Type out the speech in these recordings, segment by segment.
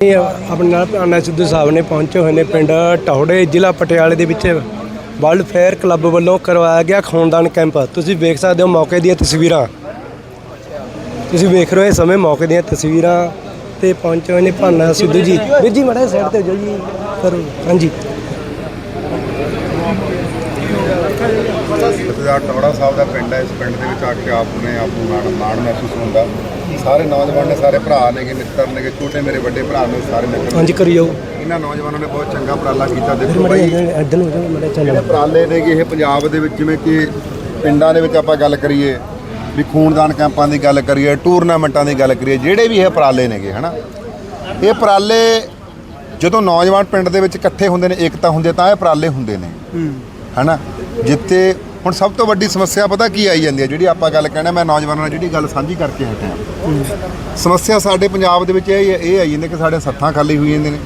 ਇਹ ਆਪਣੇ ਨਾਲ ਆਨਾ ਸਿੱਧੂ ਸਾਹਿਬ ਨੇ ਪਹੁੰਚੇ ਹੋਏ ਨੇ ਪਿੰਡ ਟੌੜੇ ਜ਼ਿਲ੍ਹਾ ਪਟਿਆਲੇ ਦੇ ਵਿੱਚ ਵਰਲਡ ਫੇਅਰ ਕਲੱਬ ਵੱਲੋਂ ਕਰਵਾਇਆ ਗਿਆ ਖੂਨਦਾਨ ਕੈਂਪ। ਤੁਸੀਂ ਵੇਖ ਸਕਦੇ ਹੋ ਮੌਕੇ ਦੀਆਂ ਤਸਵੀਰਾਂ। ਤੁਸੀਂ ਵੇਖ ਰਹੇ ਹੋ ਇਸ ਸਮੇਂ ਮੌਕੇ ਦੀਆਂ ਤਸਵੀਰਾਂ ਤੇ ਪਹੁੰਚੇ ਹੋਏ ਨੇ ਭਾਨਾ ਸਿੱਧੂ ਜੀ। ਵੀਰ ਜੀ ਮੜਾ ਸਾਈਡ ਤੇ ਹੋ ਜਾਓ ਜੀ। ਕਰੋ। ਹਾਂਜੀ। ਸਰਦਾਰ ਟੌੜਾ ਸਾਹਿਬ ਦਾ ਪਿੰਡ ਹੈ ਇਸ ਪਿੰਡ ਦੇ ਵਿੱਚ ਆ ਕੇ ਆਪ ਨੇ ਆਪ ਨੂੰ ਮਾਣ ਮਾਣ ਮਹਿਸੂਸ ਹੁੰਦਾ। ਸਾਰੇ ਨੌਜਵਾਨ ਨੇ ਸਾਰੇ ਭਰਾ ਨੇਗੇ ਮਿੱਤਰ ਨੇਗੇ ਛੋਟੇ ਮੇਰੇ ਵੱਡੇ ਭਰਾ ਨੇ ਸਾਰੇ ਮਿੱਤਰ ਹਾਂਜੀ ਕਰੀ ਜਾਓ ਇਹਨਾਂ ਨੌਜਵਾਨਾਂ ਨੇ ਬਹੁਤ ਚੰਗਾ ਉਪਰਾਲਾ ਕੀਤਾ। ਦੇਖੋ ਭਾਈ ਇੱਧਰ ਨੂੰ ਹੋ ਜਾਓ ਜਿਹੜੇ ਚੱਲ ਉਪਰਾਲੇ ਨੇਗੇ ਇਹ ਪੰਜਾਬ ਦੇ ਵਿੱਚ ਜਿਵੇਂ ਕਿ ਪਿੰਡਾਂ ਦੇ ਵਿੱਚ ਆਪਾਂ ਗੱਲ ਕਰੀਏ ਵੀ ਖੂਨਦਾਨ ਕੈਂਪਾਂ ਦੀ ਗੱਲ ਕਰੀਏ ਟੂਰਨਾਮੈਂਟਾਂ ਦੀ ਗੱਲ ਕਰੀਏ ਜਿਹੜੇ ਵੀ ਇਹ ਉਪਰਾਲੇ ਨੇਗੇ ਹਨਾ? ਇਹ ਉਪਰਾਲੇ ਜਦੋਂ ਨੌਜਵਾਨ ਪਿੰਡ ਦੇ ਵਿੱਚ ਇਕੱਠੇ ਹੁੰਦੇ ਨੇ ਏਕਤਾ ਹੁੰਦੀ ਤਾਂ ਇਹ ਉਪਰਾਲੇ ਹੁੰਦੇ ਨੇ। ਹਨਾ? ਜਿੱਥੇ ਹੁਣ ਸਭ ਤੋਂ ਵੱਡੀ ਸਮੱਸਿਆ ਪਤਾ ਕੀ ਆਈ ਜਾਂਦੀ ਹੈ? ਜਿਹੜੀ ਆਪਾਂ ਗੱਲ ਕਹਿਣਾ, ਮੈਂ ਨੌਜਵਾਨਾਂ ਨਾਲ ਜਿਹੜੀ ਗੱਲ ਸਾਂਝੀ ਕਰਕੇ ਹਟਿਆ। ਸਮੱਸਿਆ ਸਾਡੇ ਪੰਜਾਬ ਦੇ ਵਿੱਚ ਇਹ ਇਹ ਆਈ ਜਾਂਦੀ ਕਿ ਸਾਡੇ ਸੱਥਾਂ ਖਾਲੀ ਹੋਈ ਜਾਂਦੇ ਨੇ,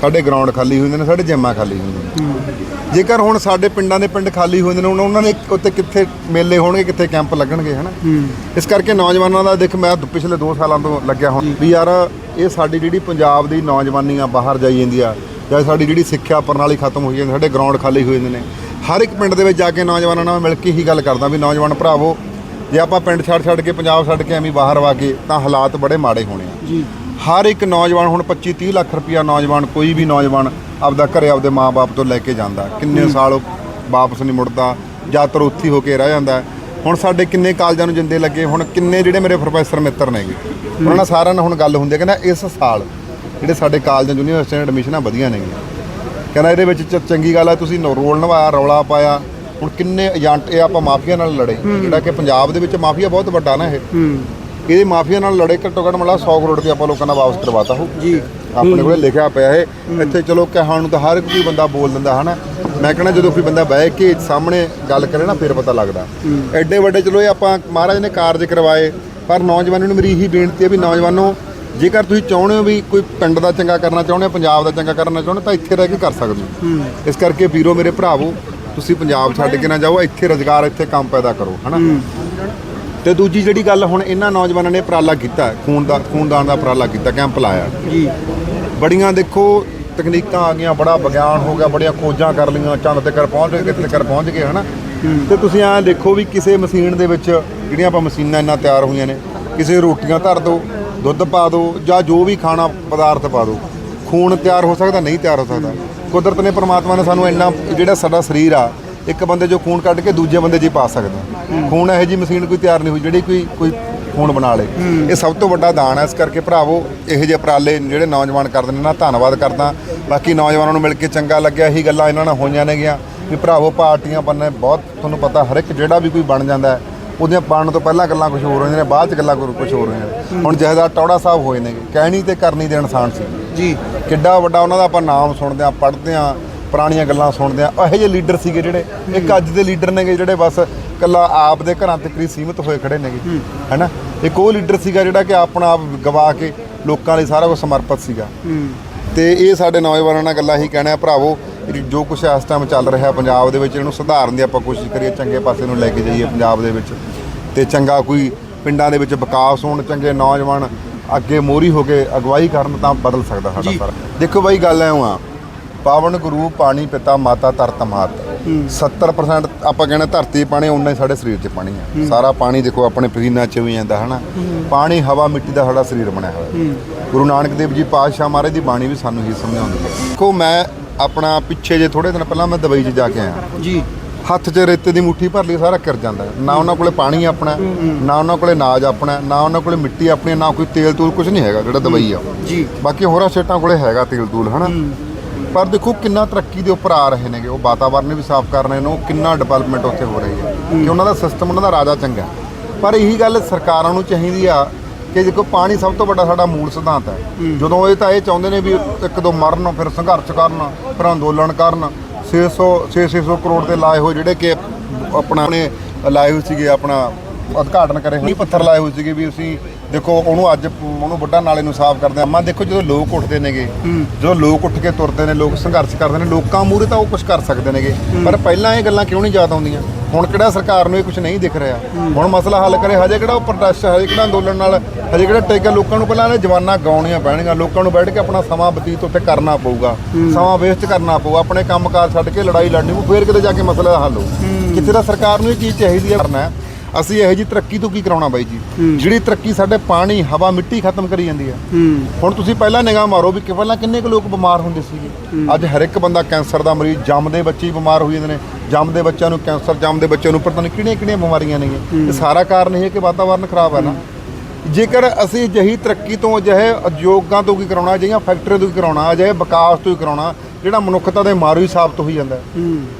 ਸਾਡੇ ਗਰਾਊਂਡ ਖਾਲੀ ਹੋਈ ਜਾਂਦੇ ਨੇ, ਸਾਡੇ ਜਿੰਮਾਂ ਖਾਲੀ ਹੁੰਦੇ ਨੇ। ਜੇਕਰ ਹੁਣ ਸਾਡੇ ਪਿੰਡਾਂ ਦੇ ਪਿੰਡ ਖਾਲੀ ਹੋਏ ਜਾਂਦੇ ਨੇ, ਹੁਣ ਉਹਨਾਂ ਨੇ ਉੱਤੇ ਕਿੱਥੇ ਮੇਲੇ ਹੋਣਗੇ, ਕਿੱਥੇ ਕੈਂਪ ਲੱਗਣਗੇ, ਹਨਾ? ਇਸ ਕਰਕੇ ਨੌਜਵਾਨਾਂ ਦਾ ਦੇਖ, ਮੈਂ ਪਿਛਲੇ 2 ਸਾਲਾਂ ਤੋਂ ਲੱਗਿਆ ਹੁਣ ਵੀ ਯਾਰ, ਇਹ ਸਾਡੀ ਜਿਹੜੀ ਪੰਜਾਬ ਦੀ ਨੌਜਵਾਨੀ ਆ ਬਾਹਰ ਜਾਈ ਜਾਂਦੀ ਆ ਜਾਂ ਸਾਡੀ ਜਿਹੜੀ ਸਿੱਖਿਆ ਪ੍ਰਣਾਲੀ ਖਤਮ ਹੋਈ ਜਾਂਦੀ, ਸਾਡੇ ਗਰਾਊਂਡ ਖਾਲੀ ਹੋਏ ਜਾਂਦੇ ਨੇ। ਹਰ ਇੱਕ ਪਿੰਡ ਦੇ ਵਿੱਚ ਜਾ ਕੇ ਨੌਜਵਾਨਾਂ ਨਾਲ ਮਿਲ ਕੇ ਹੀ ਗੱਲ ਕਰਦਾ ਵੀ ਨੌਜਵਾਨ ਭਰਾਵੋ ਜੇ ਆਪਾਂ ਪਿੰਡ ਛੱਡ ਛੱਡ ਕੇ ਪੰਜਾਬ ਛੱਡ ਕੇ ਐਵੇਂ ਬਾਹਰ ਵਾਗੇ ਤਾਂ ਹਾਲਾਤ ਬੜੇ ਮਾੜੇ ਹੋਣੇ ਆ। ਜੀ। ਹਰ ਇੱਕ ਨੌਜਵਾਨ ਹੁਣ 25 30 ਲੱਖ ਰੁਪਇਆ ਨੌਜਵਾਨ ਕੋਈ ਵੀ ਨੌਜਵਾਨ ਆਪਦਾ ਘਰੇ ਆਪਦੇ ਮਾਪੇ ਤੋਂ ਲੈ ਕੇ ਜਾਂਦਾ। ਕਿੰਨੇ ਸਾਲ ਉਹ ਵਾਪਸ ਨਹੀਂ ਮੁੜਦਾ ਜ਼ਿਆਦਾਤਰ ਉੱਥੇ ਹੀ ਹੋ ਕੇ ਰਹਿ ਜਾਂਦਾ। ਹੁਣ ਸਾਡੇ ਕਿੰਨੇ ਕਾਲਜਾਂ ਨੂੰ ਜਿੰਦੇ ਲੱਗੇ ਹੁਣ ਕਿੰਨੇ ਜਿਹੜੇ ਮੇਰੇ ਪ੍ਰੋਫੈਸਰ ਮਿੱਤਰ ਨੇਗੇ। ਉਹਨਾਂ ਨਾਲ ਸਾਰਿਆਂ ਨਾਲ ਹੁਣ ਗੱਲ ਹੁੰਦੀ ਹੈ ਕਹਿੰਦਾ ਇਸ ਸਾਲ ਜਿਹੜੇ ਸਾਡੇ ਕਾਲਜਾਂ ਯੂਨੀਵਰਸਿਟੀਆਂ ਐਡਮਿਸ਼ਨਾਂ ਵਧੀਆ ਨੇਗੀਆਂ। ਕਹਿੰਦਾ ਇਹਦੇ ਵਿੱਚ ਚ- ਚੰਗੀ ਗੱਲ ਆ ਤੁਸੀਂ ਨੋ- ਰੋਲ ਨਿਭਾਇਆ ਰੌਲਾ ਪਾਇਆ। ਹੁਣ ਕਿੰਨੇ ਏਜੰਟ ਇਹ ਆਪਾਂ ਮਾਫੀਆ ਨਾਲ ਲੜੇ। ਜਿਹੜਾ ਕਿ ਪੰਜਾਬ ਦੇ ਵਿੱਚ ਮਾਫੀਆ ਬਹੁਤ ਵੱਡਾ ਨਾ ਇਹ। ਇਹਦੇ ਮਾਫੀਆ ਨਾਲ ਲੜੇ ਘੱਟੋ ਘੱਟ ਮਤਲਬ 100 ਕਰੋੜ ਰੁਪਏ ਆਪਾਂ ਲੋਕਾਂ ਦਾ ਵਾਪਸ ਕਰਵਾਤਾ ਹੋ ਜੀ। ਆਪਣੇ ਕੋਲੇ ਲਿਖਿਆ ਪਿਆ ਇਹ। ਇੱਥੇ ਚਲੋ ਕਹਿਣ ਨੂੰ ਤਾਂ ਹਰ ਕੋਈ ਬੰਦਾ ਬੋਲ ਦਿੰਦਾ ਹਨਾ? ਮੈਂ ਕਹਿੰਦਾ ਜਦੋਂ ਕੋਈ ਬੰਦਾ ਬਹਿ ਕੇ ਸਾਹਮਣੇ ਗੱਲ ਕਰੇ ਨਾ ਫਿਰ ਪਤਾ ਲੱਗਦਾ। ਐਡੇ ਵੱਡੇ ਚਲੋ ਇਹ ਆਪਾਂ ਮਹਾਰਾਜ ਨੇ ਕਾਰਜ ਕਰਵਾਏ ਪਰ ਨੌਜਵਾਨਾਂ ਨੂੰ ਮੇਰੀ ਇਹੀ ਬੇਨਤੀ ਹੈ ਵੀ ਨੌਜਵਾਨੋ ਜੇਕਰ ਤੁਸੀਂ ਚਾਹੁੰਦੇ ਹੋ ਵੀ ਕੋਈ ਪਿੰਡ ਦਾ ਚੰਗਾ ਕਰਨਾ ਚਾਹੁੰਦੇ ਹੋ ਪੰਜਾਬ ਦਾ ਚੰਗਾ ਕਰਨਾ ਚਾਹੁੰਦੇ ਹੋ ਤਾਂ ਇੱਥੇ ਰਹਿ ਕੇ ਕਰ ਸਕਦੇ ਹੋ। ਇਸ ਕਰਕੇ ਵੀਰੋ ਮੇਰੇ ਭਰਾਵੋ ਤੁਸੀਂ ਪੰਜਾਬ ਛੱਡ ਕੇ ਨਾ ਜਾਓ ਇੱਥੇ ਰੋਜ਼ਗਾਰ ਇੱਥੇ ਕੰਮ ਪੈਦਾ ਕਰੋ ਹਨਾ? ਤੇ ਦੂਜੀ ਜਿਹੜੀ ਗੱਲ ਹੁਣ ਇਹਨਾਂ ਨੌਜਵਾਨਾਂ ਨੇ ਉਪਰਾਲਾ ਕੀਤਾ ਖੂਨ ਦਾ ਖੂਨਦਾਨ ਦਾ ਉਪਰਾਲਾ ਕੀਤਾ ਕੈਂਪ ਲਾਇਆ। ਜੀ। ਬੜੀਆਂ ਦੇਖੋ ਤਕਨੀਕਾਂ ਆ ਗਈਆਂ ਬੜਾ ਵਿਗਿਆਨ ਹੋ ਗਿਆ ਬੜੀਆਂ ਖੋਜਾਂ ਕਰ ਲਈਆਂ ਚੰਦ ਤੱਕ ਪਹੁੰਚ ਗਏ ਕਿਤੇ ਤੱਕ ਪਹੁੰਚ ਗਏ ਹਨਾ? ਤੇ ਤੁਸੀਂ ਐਂ ਦੇਖੋ ਵੀ ਕਿਸੇ ਮਸ਼ੀਨ ਦੇ ਵਿੱਚ ਜਿਹੜੀਆਂ ਆਪਾਂ ਮਸ਼ੀਨਾਂ ਇੰਨਾ ਤਿਆਰ ਹੋਈਆਂ ਨੇ ਕਿਸੇ ਰੋਟੀਆਂ ਧਰ ਦਿਓ, ਦੁੱਧ ਪਾ ਦਿਓ ਜਾਂ ਜੋ ਵੀ ਖਾਣਾ ਪਦਾਰਥ ਪਾ ਦਿਓ। ਖੂਨ ਤਿਆਰ ਹੋ ਸਕਦਾ, ਨਹੀਂ ਤਿਆਰ ਹੋ ਸਕਦਾ। ਕੁਦਰਤ ਨੇ, ਪਰਮਾਤਮਾ ਨੇ ਸਾਨੂੰ ਇੰਨਾ ਜਿਹੜਾ ਸਾਡਾ ਸਰੀਰ ਆ, ਇੱਕ ਬੰਦੇ ਜੋ ਖੂਨ ਕੱਢ ਕੇ ਦੂਜੇ ਬੰਦੇ 'ਚ ਹੀ ਪਾ ਸਕਦਾ। ਖੂਨ ਇਹੋ ਜੀ ਮਸ਼ੀਨ ਕੋਈ ਤਿਆਰ ਨਹੀਂ ਹੋਈ, ਜਿਹੜੀ ਕੋਈ ਕੋਈ ਖੂਨ ਬਣਾ ਲੇ। ਇਹ ਸਭ ਤੋਂ ਵੱਡਾ ਦਾਨ ਹੈ ਇਸ ਕਰਕੇ ਭਰਾਵੋ, ਇਹੋ ਜਿਹੇ ਉਪਰਾਲੇ ਜਿਹੜੇ ਨੌਜਵਾਨ ਕਰਦੇ ਨੇ ਨਾ, ਧੰਨਵਾਦ ਕਰਦਾ। ਬਾਕੀ ਨੌਜਵਾਨਾਂ ਨੂੰ ਮਿਲ ਕੇ ਚੰਗਾ ਲੱਗਿਆ, ਇਹੀ ਗੱਲਾਂ ਇਹਨਾਂ ਨਾਲ ਹੋਈਆਂ ਨੇਗੀਆਂ। ਵੀ ਭਰਾਵੋ, ਪਾਰਟੀਆਂ ਬੰਨੇ ਬਹੁਤ ਤੁਹਾਨੂੰ ਪਤਾ, ਹਰ ਇੱਕ ਜਿਹੜਾ ਵੀ ਕੋਈ ਬਣ ਜਾਂਦਾ ਹੈ ਉਹਦੀਆਂ ਬਣਨ ਤੋਂ ਪਹਿਲਾਂ ਗੱਲਾਂ ਕੁਝ ਹੋਰ ਹੁੰਦੀਆਂ ਨੇ ਬਾਅਦ ਚ ਗੱਲਾਂ ਕੁਝ ਹੋਰ ਹੁੰਦੀਆਂ ਨੇ। ਹੁਣ ਜਹਦਾਰ ਟੌੜਾ ਸਾਹਿਬ ਹੋਏ ਨੇਗੇ ਕਹਿਣੀ ਤੇ ਕਰਨੀ ਦੇ ਇਨਸਾਨ ਸੀ। ਜੀ। ਕਿੱਡਾ ਵੱਡਾ ਉਹਨਾਂ ਦਾ ਆਪਾਂ ਨਾਮ ਸੁਣਦੇ ਆ ਪੜ੍ਹਦੇ ਆ ਪੁਰਾਣੀਆਂ ਗੱਲਾਂ ਸੁਣਦੇ ਆ ਇਹੋ ਜਿਹੇ ਲੀਡਰ ਸੀਗੇ ਜਿਹੜੇ ਇੱਕ ਅੱਜ ਦੇ ਲੀਡਰ ਨੇਗੇ ਜਿਹੜੇ ਬਸ ਕੱਲਾ ਆਪ ਦੇ ਘਰਾਂ ਤੱਕ ਹੀ ਸੀਮਿਤ ਹੋਏ ਖੜੇ ਨੇਗੇ। ਹੈਨਾ? ਇੱਕ ਉਹ ਲੀਡਰ ਸੀਗਾ ਜਿਹੜਾ ਕਿ ਆਪਣਾ ਆਪ ਗਵਾ ਕੇ ਲੋਕਾਂ ਲਈ ਸਾਰਾ ਕੁਝ ਸਮਰਪਿਤ ਸੀਗਾ। ਤੇ ਇਹ ਸਾਡੇ ਨੌਜਵਾਨਾਂ ਨਾਲ ਗੱਲਾਂ ਹੀ ਕਹਿਣਾ ਭਰਾਵੋ ਜੋ ਕੁਝ ਇਸ ਟਾਈਮ ਚੱਲ ਰਿਹਾ ਪੰਜਾਬ ਦੇ ਵਿੱਚ ਇਹਨੂੰ ਸੁਧਾਰਨ ਦੀ ਆਪਾਂ ਕੋਸ਼ਿਸ਼ ਕਰੀਏ ਚੰਗੇ ਪਾਸੇ ਨੂੰ ਲੈ ਕੇ ਜਾਈਏ ਪੰਜਾਬ ਦੇ ਵਿੱਚ। ਤੇ ਚੰਗਾ ਕੋਈ ਪਿੰਡਾਂ ਦੇ ਵਿੱਚ ਵਿਕਾਸ ਹੋਣ ਚੰਗੇ ਨੌਜਵਾਨ ਅੱਗੇ ਮੋਰੀ ਹੋ ਕੇ ਅਗਵਾਈ ਕਰਨ ਤਾਂ ਬਦਲ ਸਕਦਾ ਸਾਡਾ ਸਾਰਾ। ਦੇਖੋ ਬਾਈ ਗੱਲ ਐਂ ਆ ਪਾਵਨ ਗੁਰੂ ਪਾਣੀ ਪਿਤਾ ਮਾਤਾ ਧਰਤ ਮਾਤ। 70% ਆਪਾਂ ਕਹਿੰਦੇ ਧਰਤੀ ਪਾਣੀ ਉਨਾ ਹੀ ਸਾਡੇ ਸਰੀਰ 'ਚ ਪਾਣੀ ਹੈ। ਸਾਰਾ ਪਾਣੀ ਦੇਖੋ ਆਪਣੇ ਪਸੀਨਾ 'ਚ ਵੀ ਜਾਂਦਾ ਹਨਾ? ਪਾਣੀ ਹਵਾ ਮਿੱਟੀ ਦਾ ਸਾਡਾ ਸਰੀਰ ਬਣਿਆ ਹੋਇਆ। ਗੁਰੂ ਨਾਨਕ ਦੇਵ ਜੀ ਪਾਤਸ਼ਾਹ ਮਹਾਰਾਜ ਦੀ ਬਾਣੀ ਵੀ ਸਾਨੂੰ ਹੀ ਸਮਝਾਉਂਦੀ ਹੈ ਦੇਖੋ ਮੈਂ ਆਪਣਾ ਪਿੱਛੇ ਜੇ ਥੋੜੇ ਦਿਨ ਪਹਿਲਾਂ ਮੈਂ ਦੁਬਈ 'ਚ ਜਾ ਕੇ ਆਇਆ। ਜੀ। ਹੱਥ 'ਚ ਰੇਤੇ ਦੀ ਮੁੱਠੀ ਭਰ ਲਈ ਸਾਰਾ ਕਰ ਜਾਂਦਾ। ਨਾ ਉਹਨਾਂ ਕੋਲੇ ਪਾਣੀ ਆਪਣਾ ਨਾ ਉਹਨਾਂ ਕੋਲੇ ਨਾਜ ਆਪਣਾ ਨਾ ਉਹਨਾਂ ਕੋਲੇ ਮਿੱਟੀ ਆਪਣੀ ਨਾ ਕੋਈ ਤੇਲ ਤੂਲ ਕੁਝ ਨਹੀਂ ਹੈਗਾ ਜਿਹੜਾ ਦੁਬਈ ਆ। ਜੀ। ਬਾਕੀ ਹੋਰਾਂ ਸਟੇਟਾਂ ਕੋਲੇ ਹੈਗਾ ਤੇਲ ਤੂਲ ਹਨਾ? ਪਰ ਦੇਖੋ ਕਿੰਨਾ ਤਰੱਕੀ ਦੇ ਉੱਪਰ ਆ ਰਹੇ ਨੇਗੇ। ਉਹ ਵਾਤਾਵਰਨ ਵੀ ਸਾਫ਼ ਕਰ ਰਹੇ ਨੇ ਉਹ ਕਿੰਨਾ ਡਿਵੈਲਪਮੈਂਟ ਉੱਥੇ ਹੋ ਰਹੀ ਹੈ। ਕਿ ਉਹਨਾਂ ਦਾ ਸਿਸਟਮ ਉਹਨਾਂ ਦਾ ਰਾਜਾ ਚੰਗਾ। ਪਰ ਇਹੀ ਗੱਲ ਸਰਕਾਰਾਂ ਨੂੰ ਚਾਹੀਦੀ ਆ ਕਿ ਦੇਖੋ ਪਾਣੀ ਸਭ ਤੋਂ ਵੱਡਾ ਸਾਡਾ ਮੂਲ ਸਿਧਾਂਤ ਹੈ। ਜਦੋਂ ਇਹ ਤਾਂ ਇਹ ਚਾਹੁੰਦੇ ਨੇ ਵੀ ਇੱਕ ਦੋ ਮਰਨ ਫਿਰ ਸੰਘਰਸ਼ ਕਰਨ ਫਿਰ ਅੰਦੋਲਨ ਕਰਨ 600 600 ਕਰੋੜ ਦੇ ਲਾਏ ਹੋਏ ਜਿਹੜੇ ਕਿ ਆਪਣਾ ਨੇ ਲਾਏ ਹੋਏ ਸੀਗੇ ਆਪਣਾ ਉਦਘਾਟਨ ਕਰੇ ਹੋਏ ਪੱਥਰ ਲਾਏ ਹੋਏ ਸੀਗੇ ਵੀ ਅਸੀਂ ਦੇਖੋ ਉਹਨੂੰ ਅੱਜ ਉਹਨੂੰ ਵੱਡਾ ਨਾਲੇ ਨੂੰ ਸਾਫ਼ ਕਰਦੇ ਆ ਮੈਂ ਦੇਖੋ ਜਦੋਂ ਲੋਕ ਉੱਠਦੇ ਨੇਗੇ ਜਦੋਂ ਲੋਕ ਉੱਠ ਕੇ ਤੁਰਦੇ ਨੇ ਲੋਕ ਸੰਘਰਸ਼ ਕਰਦੇ ਨੇ ਲੋਕਾਂ ਮੂਹਰੇ ਤਾਂ ਉਹ ਕੁਝ ਕਰ ਸਕਦੇ ਨੇਗੇ। ਪਰ ਪਹਿਲਾਂ ਇਹ ਗੱਲਾਂ ਕਿਉਂ ਨਹੀਂ ਯਾਦ ਆਉਂਦੀਆਂ? ਹੁਣ ਕਿਹੜਾ ਸਰਕਾਰ ਨੂੰ ਇਹ ਕੁਝ ਨਹੀਂ ਦਿਖ ਰਿਹਾ? ਹੁਣ ਮਸਲਾ ਹੱਲ ਕਰੇ। ਹਜੇ ਕਿਹੜਾ ਉਹ ਪ੍ਰੋਟੈਸਟ ਹਜੇ ਕਿਹੜਾ ਅੰਦੋਲਨ ਨਾਲ ਹਜੇ ਕਿਹੜਾ ਟੇਕਾ? ਲੋਕਾਂ ਨੂੰ ਪਹਿਲਾਂ ਇਹ ਜਵਾਨਾਂ ਗਾਉਣੀਆਂ ਪੈਣਗੀਆਂ। ਲੋਕਾਂ ਨੂੰ ਬੈਠ ਕੇ ਆਪਣਾ ਸਮਾਂ ਬਤੀਤ ਉੱਤੇ ਕਰਨਾ ਪਊਗਾ। ਸਮਾਂ ਵੇਸਟ ਕਰਨਾ ਪਊਗਾ। ਆਪਣੇ ਕੰਮਕਾਰ ਛੱਡ ਕੇ ਲੜਾਈ ਲੜਨੀ ਪਊ ਫੇਰ ਕਿਤੇ ਜਾ ਕੇ ਮਸਲਾ ਦਾ ਹੱਲ ਹੋਊ। ਕਿੱਥੇ ਦਾ ਸਰਕਾਰ ਨੂੰ ਇਹ ਚੀਜ਼ ਚਾਹੀਦੀ ਹੈ ਕਰਨਾ। ਹੈ ਅਸੀਂ ਇਹੋ ਜੀ ਤਰੱਕੀ ਤੋਂ ਕੀ ਕਰਾਉਣਾ ਬਾਈ ਜੀ? ਜਿਹੜੀ ਤਰੱਕੀ ਸਾਡੇ ਪਾਣੀ ਹਵਾ ਮਿੱਟੀ ਖਤਮ ਕਰੀ ਜਾਂਦੀ ਹੈ। ਹੁਣ ਤੁਸੀਂ ਪਹਿਲਾਂ ਨਿਗਾਹ ਮਾਰੋ ਵੀ ਕਿ ਪਹਿਲਾਂ ਕਿੰਨੇ ਕੁ ਲੋਕ ਬਿਮਾਰ ਹੁੰਦੇ ਸੀਗੇ? ਅੱਜ ਹਰ ਇੱਕ ਬੰਦਾ ਕੈਂਸਰ ਦਾ ਮਰੀਜ਼ ਜੰਮਦੇ ਬੱਚੇ ਹੀ ਬਿਮਾਰ ਹੋ ਜਾਂਦੇ ਨੇ। ਜੰਮਦੇ ਬੱਚਿਆਂ ਨੂੰ ਕੈਂਸਰ ਜੰਮਦੇ ਬੱਚਿਆਂ ਨੂੰ ਪਤਾ ਨਹੀਂ ਕਿਹੜੀਆਂ ਕਿਹੜੀਆਂ ਬਿਮਾਰੀਆਂ ਨੇ ਇਹ। ਸਾਰਾ ਕਾਰਨ ਇਹ ਹੈ ਕਿ ਵਾਤਾਵਰਨ ਖਰਾਬ ਹੈ ਨਾ। ਜੇਕਰ ਅਸੀਂ ਅਜਿਹੀ ਤਰੱਕੀ ਤੋਂ ਅਜਿਹੇ ਉਦਯੋਗਾਂ ਤੋਂ ਕੀ ਕਰਾਉਣਾ ਅਜਿਹੀਆਂ ਫੈਕਟਰੀਆਂ ਤੋਂ ਕੀ ਕਰਾਉਣਾ ਅਜਿਹੇ ਵਿਕਾਸ ਤੋਂ ਹੀ ਕਰਾਉਣਾ ਜਿਹੜਾ ਮਨੁੱਖਤਾ ਦੇ ਮਾਰੂ ਹੀ ਸਾਬਤ ਹੋਈ ਜਾਂਦਾ ਹੈ।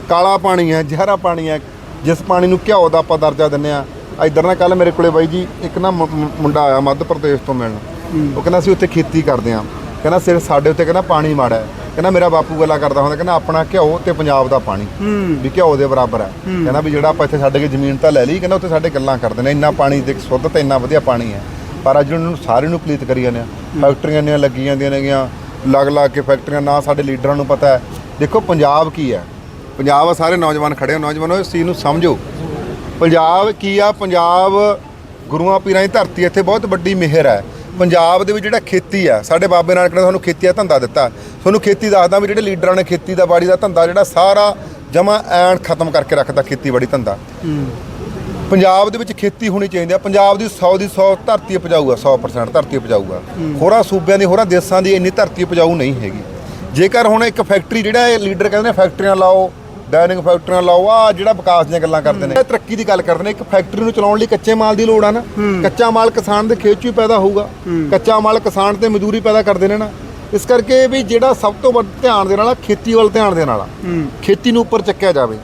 ਕਾਲਾ ਪਾਣੀ ਹੈ ਜ਼ਹਿਰਾ ਪਾਣੀ ਹੈ ਜਿਸ ਪਾਣੀ ਨੂੰ ਘਿਓ ਦਾ ਆਪਾਂ ਦਰਜਾ ਦਿੰਨੇ ਆ ਇਧਰ ਨਾ ਕੱਲ ਮੇਰੇ ਕੋਲੇ ਬਾਈ ਜੀ ਇੱਕ ਨਾ ਮੁੰਡਾ ਆਇਆ ਮੱਧ ਪ੍ਰਦੇਸ਼ ਤੋਂ ਮਿਲਣ। ਉਹ ਕਹਿੰਦਾ ਅਸੀਂ ਉੱਥੇ ਖੇਤੀ ਕਰਦੇ ਆ ਕਹਿੰਦਾ ਸਿਰ ਸਾਡੇ ਉੱਤੇ ਕਹਿੰਦਾ ਪਾਣੀ ਮਾੜਾ ਹੈ। ਕਹਿੰਦਾ ਮੇਰਾ ਬਾਪੂ ਗੱਲਾਂ ਕਰਦਾ ਹੁੰਦਾ। ਕਹਿੰਦਾ ਆਪਣਾ ਘਿਓ ਤੇ ਪੰਜਾਬ ਦਾ ਪਾਣੀ। ਵੀ ਘਿਓ ਦੇ ਬਰਾਬਰ ਹੈ। ਕਹਿੰਦਾ ਵੀ ਜਿਹੜਾ ਆਪਾਂ ਇੱਥੇ ਸਾਡੇ ਕੇ ਜ਼ਮੀਨ ਤਾਂ ਲੈ ਲਈ ਕਹਿੰਦਾ ਉੱਥੇ ਸਾਡੇ ਗੱਲਾਂ ਕਰਦੇ ਨੇ। ਇੰਨਾ ਪਾਣੀ ਤੇ ਸ਼ੁੱਧ ਤੇ ਇੰਨਾ ਵਧੀਆ ਪਾਣੀ ਹੈ। ਪਰ ਅੱਜ ਉਹਨੂੰ ਸਾਰੇ ਨੂੰ ਪਲੀਤ ਕਰੀ ਜਾਂਦੇ ਆ। ਫੈਕਟਰੀਆਂ ਨੇ ਲੱਗੀ ਜਾਂਦੀਆਂ ਨੇਗੀਆਂ। ਲੱਗ ਲੱਗ ਕੇ ਫੈਕਟਰੀਆਂ ਨਾ ਸਾਡੇ ਲੀਡਰਾਂ ਨੂੰ ਪਤਾ ਹੈ। ਦੇਖੋ ਪੰਜਾਬ ਕੀ ਹੈ? ਪੰਜਾਬ ਆ, ਸਾਰੇ ਨੌਜਵਾਨ ਖੜੇ ਹੋ ਨੌਜਵਾਨੋ, ਇਸ ਚੀਜ਼ ਨੂੰ ਸਮਝੋ। ਪੰਜਾਬ ਕੀ ਆ? ਪੰਜਾਬ ਗੁਰੂਆਂ ਪੀਰਾਂ ਦੀ ਧਰਤੀ ਇੱਥੇ ਬਹੁਤ ਵੱਡੀ ਮਿਹਰ ਹੈ ਪੰਜਾਬ ਦੇ ਵਿੱਚ ਜਿਹੜਾ ਖੇਤੀ ਆ, ਸਾਡੇ ਬਾਬੇ ਨਾਨਕ ਨੇ ਤੁਹਾਨੂੰ ਖੇਤੀ ਦਾ ਧੰਦਾ ਦਿੱਤਾ। ਤੁਹਾਨੂੰ ਖੇਤੀ ਦੱਸਦਾ ਵੀ ਜਿਹੜੇ ਲੀਡਰਾਂ ਨੇ ਖੇਤੀ ਦਾ, ਬਾੜੀ ਦਾ ਧੰਦਾ, ਜਿਹੜਾ ਸਾਰਾ ਜਮਾ ਐਨ ਖਤਮ ਕਰਕੇ ਰੱਖਦਾ ਖੇਤੀਬਾੜੀ ਧੰਦਾ। ਪੰਜਾਬ ਦੇ ਵਿੱਚ ਖੇਤੀ ਹੋਣੀ ਚਾਹੀਦੀ ਆ। ਪੰਜਾਬ ਦੀ 100 ਦੀ 100 ਧਰਤੀ ਉਪਜਾਊ ਆ 100% ਧਰਤੀ ਉਪਜਾਊ ਆ ਹੋਰਾਂ ਸੂਬਿਆਂ ਦੀ, ਹੋਰਾਂ ਦੇਸ਼ਾਂ ਦੀ ਇੰਨੀ ਧਰਤੀ ਉਪਜਾਊ ਨਹੀਂ ਹੈਗੀ। ਜੇਕਰ ਹੁਣ ਇੱਕ ਫੈਕਟਰੀ ਜਿਹੜਾ ਇਹ ਲੀਡਰ ਕਹਿੰਦੇ ਨੇ ਫੈਕਟਰੀਆਂ ਲਾਓ ਡਾਈਨਿੰਗ ਫੈਕਟਰੀਆਂ ਲਾਓ ਆ ਜਿਹੜਾ ਵਿਕਾਸ ਦੀਆਂ ਗੱਲਾਂ ਕਰਦੇ ਨੇ। ਤਰੱਕੀ ਦੀ ਗੱਲ ਕਰਦੇ ਨੇ ਇੱਕ ਫੈਕਟਰੀ ਨੂੰ ਚਲਾਉਣ ਲਈ ਕੱਚੇ ਮਾਲ ਦੀ ਲੋੜ ਆ ਨਾ। ਕੱਚਾ ਮਾਲ ਕਿਸਾਨ ਦੇ ਖੇਤ 'ਚ ਹੀ ਪੈਦਾ ਹੋਊਗਾ। ਕੱਚਾ ਮਾਲ ਕਿਸਾਨ ਤੇ ਮਜ਼ਦੂਰੀ ਪੈਦਾ ਕਰਦੇ ਨੇ ਨਾ। ਇਸ ਕਰਕੇ ਵੀ ਜਿਹੜਾ ਸਭ ਤੋਂ ਵੱਧ ਧਿਆਨ ਦੇਣ ਵਾਲਾ ਖੇਤੀ ਵੱਲ ਧਿਆਨ ਦੇਣ ਵਾਲਾ। ਖੇਤੀ ਨੂੰ ਉੱਪਰ ਚੱਕਿਆ ਜਾਵੇ।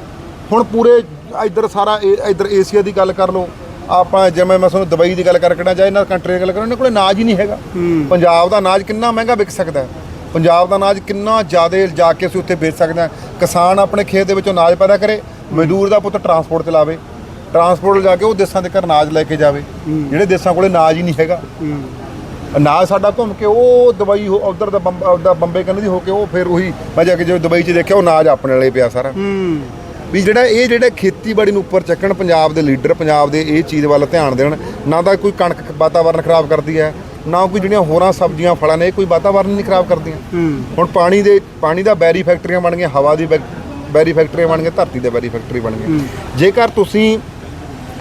ਹੁਣ ਪੂਰੇ ਇੱਧਰ ਸਾਰਾ ਇੱਧਰ ਏਸ਼ੀਆ ਦੀ ਗੱਲ ਕਰ ਲਓ। ਆਪਾਂ ਜਿਵੇਂ ਮੈਂ ਤੁਹਾਨੂੰ ਦੁਬਈ ਦੀ ਗੱਲ ਕਰ ਕੱਢਣਾ ਚਾਹੇ ਇਹਨਾਂ ਕੰਟਰੀ ਦੀ ਗੱਲ ਕਰਾਂ ਉਹਨਾਂ ਕੋਲ ਅਨਾਜ ਹੀ ਨਹੀਂ ਹੈਗਾ। ਪੰਜਾਬ ਦਾ ਅਨਾਜ ਕਿੰਨਾ ਮਹਿੰਗਾ ਵਿਕ ਸਕਦਾ ਹੈ। ਪੰਜਾਬ ਦਾ ਅਨਾਜ ਕਿੰਨਾ ਜ਼ਿਆਦਾ ਜਾ ਕੇ ਅਸੀਂ ਉੱਥੇ ਵੇਚ ਸਕਦੇ ਹਾਂ। ਕਿਸਾਨ ਆਪਣੇ ਖੇਤ ਦੇ ਵਿੱਚੋਂ ਅਨਾਜ ਪੈਦਾ ਕਰੇ ਮਜ਼ਦੂਰ ਦਾ ਪੁੱਤ ਟਰਾਂਸਪੋਰਟ ਚਲਾਵੇ ਟਰਾਂਸਪੋਰਟ ਜਾ ਕੇ ਉਹ ਦੇਸ਼ਾਂ ਦੇ ਘਰ ਅਨਾਜ ਲੈ ਕੇ ਜਾਵੇ। ਜਿਹੜੇ ਦੇਸ਼ਾਂ ਕੋਲੇ ਅਨਾਜ ਹੀ ਨਹੀਂ ਹੈਗਾ। ਅਨਾਜ ਸਾਡਾ ਘੁੰਮ ਕੇ ਉਹ ਦੁਬਈ ਉਧਰ ਦਾ ਬੰਬ ਉਹਦਾ ਬੰਬੇ ਕੰਨ ਦੀ ਹੋ ਕੇ ਉਹ ਫਿਰ ਉਹੀ ਮੈਂ ਜਾ ਕੇ ਜਦੋਂ ਦੁਬਈ 'ਚ ਦੇਖਿਆ ਉਹ ਅਨਾਜ ਆਪਣੇ ਵਾਲੇ ਪਿਆ ਸਾਰਾ। ਵੀ ਜਿਹੜਾ ਇਹ ਜਿਹੜੇ ਖੇਤੀਬਾੜੀ ਨੂੰ ਉੱਪਰ ਚੱਕਣ ਪੰਜਾਬ ਦੇ ਲੀਡਰ ਪੰਜਾਬ ਦੇ ਇਹ ਚੀਜ਼ ਵੱਲ ਧਿਆਨ ਦੇਣ ਨਾ ਤਾਂ ਕੋਈ ਕਣਕ ਵਾਤਾਵਰਨ ਖਰਾਬ ਕਰਦੀ ਹੈ ਨਾ ਕੋਈ ਜਿਹੜੀਆਂ ਹੋਰਾਂ ਸਬਜ਼ੀਆਂ ਫਲਾਂ ਨੇ ਇਹ ਕੋਈ ਵਾਤਾਵਰਨ ਨਹੀਂ ਖਰਾਬ ਕਰਦੀਆਂ। ਹੁਣ ਪਾਣੀ ਦੇ ਪਾਣੀ ਦਾ ਬੈਰੀ ਫੈਕਟਰੀਆਂ ਬਣ ਗਈਆਂ ਹਵਾ ਦੀ ਬੈਰੀ ਫੈਕਟਰੀਆਂ ਬਣ ਗਈਆਂ ਧਰਤੀ ਦੇ ਬੈਰੀ ਫੈਕਟਰੀ ਬਣ ਗਈ ਜੇਕਰ ਤੁਸੀਂ